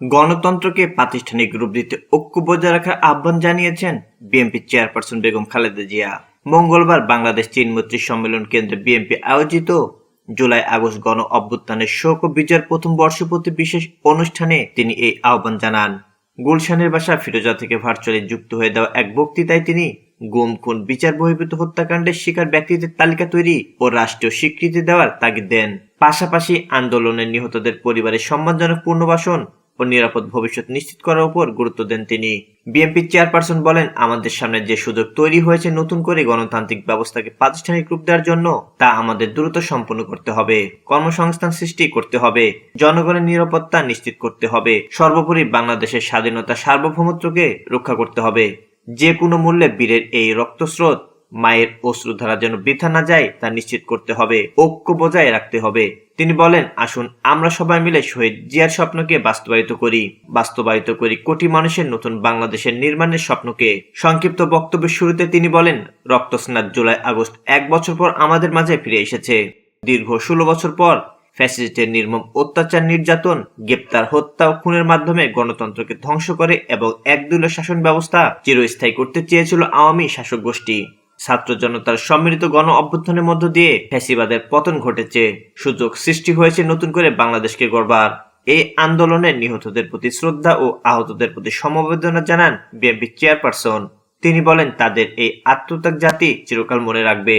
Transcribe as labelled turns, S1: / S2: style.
S1: গণতন্ত্রকে প্রাতিষ্ঠানিক রূপ দিতে ঐক্য বজায় রাখার আহ্বান জানিয়েছেন বিএনপি চেয়ারপারসন বেগম খালেদা জিয়া। মঙ্গলবার বাংলাদেশ চীন মৈত্রী সম্মেলন কেন্দ্রে বিএনপি আয়োজিত জুলাই আগস্ট গণ অভ্যুত্থানের শোক ও বিজয়ের প্রথম বর্ষপূর্তি বিশেষ অনুষ্ঠানে তিনি এই আহ্বান জানান। গুলশানের বাসা ফিরোজা থেকে ভার্চুয়ালি যুক্ত হয়ে দেওয়া এক বক্তৃতায় তিনি গুম, খুন, বিচার বহির্ভূত হত্যাকাণ্ডের শিকার ব্যক্তিদের তালিকা তৈরি ও রাষ্ট্রীয় স্বীকৃতি দেওয়ার তাগিদ দেন। পাশাপাশি আন্দোলনের নিহতদের পরিবারের সম্মানজনক পুনর্বাসন ও নিরাপদ ভবিষ্যৎ নিশ্চিত করার উপর গুরুত্ব দেন তিনি। বিএনপি চেয়ারপারসন বলেন, আমাদের সামনে যে সুযোগ তৈরি হয়েছে নতুন করে গণতান্ত্রিক ব্যবস্থাকে প্রাতিষ্ঠানিক রূপ দেওয়ার জন্য, তা আমাদের দ্রুত সম্পন্ন করতে হবে, কর্মসংস্থান সৃষ্টি করতে হবে, জনগণের নিরাপত্তা নিশ্চিত করতে হবে, সর্বোপরি বাংলাদেশের স্বাধীনতা সার্বভৌমত্বকে রক্ষা করতে হবে। যে কোনো মূল্যে বীরের এই রক্তস্রোত মায়ের অশ্রুধারা যেন বৃথা না যায়, তা নিশ্চিত করতে হবে, ঐক্য বজায় রাখতে হবে। তিনি বলেন, আসুন, আমরা সবাই মিলে শহীদ জিয়ার স্বপ্নকে বাস্তবায়িত করি। বাস্তবায়িত করি কোটি মানুষের নতুন বাংলাদেশের নির্মাণের স্বপ্নকে। সংক্ষিপ্ত বক্তব্যের শুরুতে তিনি বলেন, রক্তস্নাত জুলাই, আগস্ট, এক বছর পর আমাদের মাঝে ফিরে এসেছে। দীর্ঘ ষোলো বছর পর ফ্যাসিস্টের নির্মম অত্যাচার, নির্যাতন, গ্রেপ্তার, হত্যা ও খুনের মাধ্যমে গণতন্ত্রকে ধ্বংস করে এবং একদলীয় শাসন ব্যবস্থা চিরস্থায়ী করতে চেয়েছিল আওয়ামী শাসক গোষ্ঠী। ছাত্র জনতার সম্মিলিত গণ অভ্যুত্থানের মধ্য দিয়ে ফ্যাসিবাদের পতন ঘটেছে। সুযোগ সৃষ্টি হয়েছে নতুন করে বাংলাদেশকে গড়বার। এই আন্দোলনে নিহতদের প্রতি শ্রদ্ধা ও আহতদের প্রতি সমবেদনা জানান বিএনপি চেয়ারপারসন। তিনি বলেন, তাদের এই আত্মত্যাগ জাতি চিরকাল মনে রাখবে।